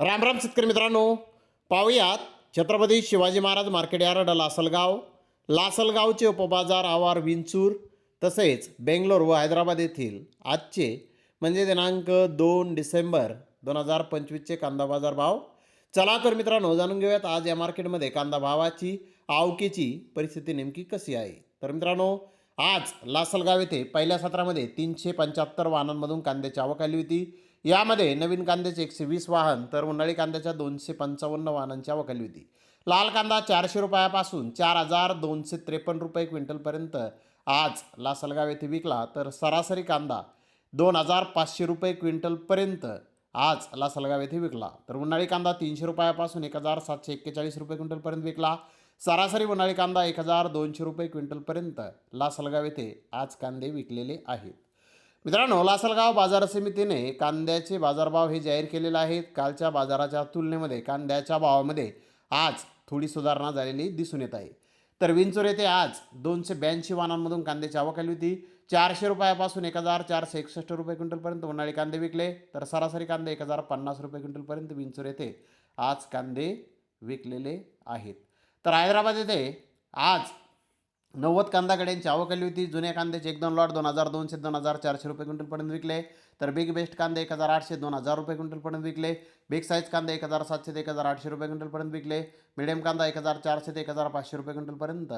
राम राम शेतकरी मित्रांनो. पाहूयात छत्रपती शिवाजी महाराज मार्केट यार्ड लासलगाव. लासलगावचे उपबाजार आवार विंचूर तसेच बेंगलोर व हैदराबाद येथील आजचे म्हणजे दिनांक दोन डिसेंबर दोन हजार पंचवीसचे कांदा बाजार भाव. चला तर मित्रांनो जाणून घेऊयात आज या मार्केटमध्ये कांदा भावाची आवकेची परिस्थिती नेमकी कशी आहे. तर मित्रांनो आज लासलगाव येथे पहिल्या सत्रामध्ये तीनशे पंच्याहत्तर वाहनांमधून कांद्याची आवक आली होती. यामध्ये नवीन कांद्याचे एकशे वीस वाहन तर उन्हाळी कांद्याच्या दोनशे पंचावन्न वाहनांची आवक होती. लाल कांदा चारशे रुपयापासून चार हजार दोनशे त्रेपन्न रुपये क्विंटलपर्यंत. आज लासलगाव येथे विकला तर सरासरी कांदा दोन हजार पाचशे रुपये क्विंटलपर्यंत आज लासलगाव येथे विकला. तर उन्हाळी कांदा तीनशे रुपयापासून एक हजार सातशे एक्केचाळीस रुपये क्विंटलपर्यंत विकला. सरासरी उन्हाळी कांदा एक हजार दोनशे रुपये क्विंटलपर्यंत लासलगाव येथे आज कांदे विकलेले आहेत. मित्रांनो लासलगाव बाजार समितीने कांद्याचे बाजारभाव हे जाहीर केलेले आहेत. कालच्या बाजाराच्या तुलनेमध्ये कांद्याच्या भावामध्ये आज थोडी सुधारणा झालेली दिसून येत आहे. तर विंचोर येथे आज दोनशे ब्याऐंशी वाहनांमधून कांद्याची आवक आली होती. चारशे रुपयापासून एक हजार चारशे एकसष्ट रुपये क्विंटलपर्यंत उन्हाळी कांदे विकले. तर सरासरी कांदे एक हजार पन्नास रुपये क्विंटलपर्यंत विंचोर येथे आज कांदे विकलेले आहेत. तर हैदराबाद येथे आज नव्वद कांदा गाड्यांची आवक आली होती. जुन्या कांद्याचे एक दोन लॉट दोन हजार दोनशे दोन हजार चारशे रुपये क्विंटलपर्यंत विकले. तर बिग बेस्ट कांदे एक हजार आठशे दोन हजार रुपये क्विंटलपर्यंत विकले. बिग साईज कांदे एक हजार सातशे ते एक हजार आठशे रुपये क्विंटलपर्यंत विकले. मिडियम कांदा एक हजार चारशे ते एक हजार पाचशे रुपये क्विंटलपर्यंत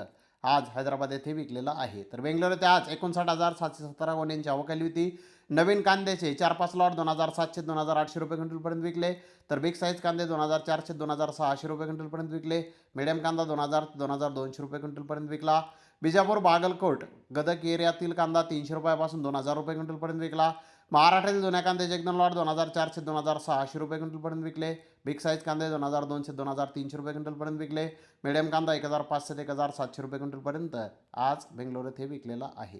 आज हैदराबाद येथे विकलेला आहे. तर बेंगलोर येथे आज एकोणसाठ हजार सातशे सतरा गोण्यांची आवक आली होती. नवीन कांद्याचे चार पाच लॉट दोन हजार सातशे दोन हजार आठशे रुपये क्विंटलपर्यंत विकले. तर बिग साईज कांदे दोन हजार चारशे दोन हजार सहाशे रुपये क्विंटलपर्यंत विकले. मिडियम कांदा दोन हजार दोन हजार दोनशे रुपये क्विंटलपर्यंत विकला. बिजापूर बागलकोट गदक एरियातील कांदा तीनशे रुपयापासून दोन हजार रुपये क्विंटलपर्यंत विकला. महाराष्ट्रातील जुन्या कांद्याचे एकदम लॉट दोन हजार चारशे दोन हजार सहाशे रुपये क्विंटलपर्यंत विकले. बिग साईज कांदे दोन हजार दोनशे दोन हजार तीनशे रुपये क्विंटलपर्यंत विकले. मिडियम कांदा एक हजार पाचशे ते एक हजार सातशे रुपये क्विंटलपर्यंत आज बेंगलोर येथे विकलेला आहे.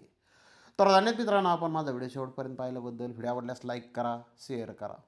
तर धन्यवाद मित्रांनो आपण माझा व्हिडिओ शेवटपर्यंत पाहिल्याबद्दल. व्हिडिओ आवडल्यास लाईक करा शेअर करा.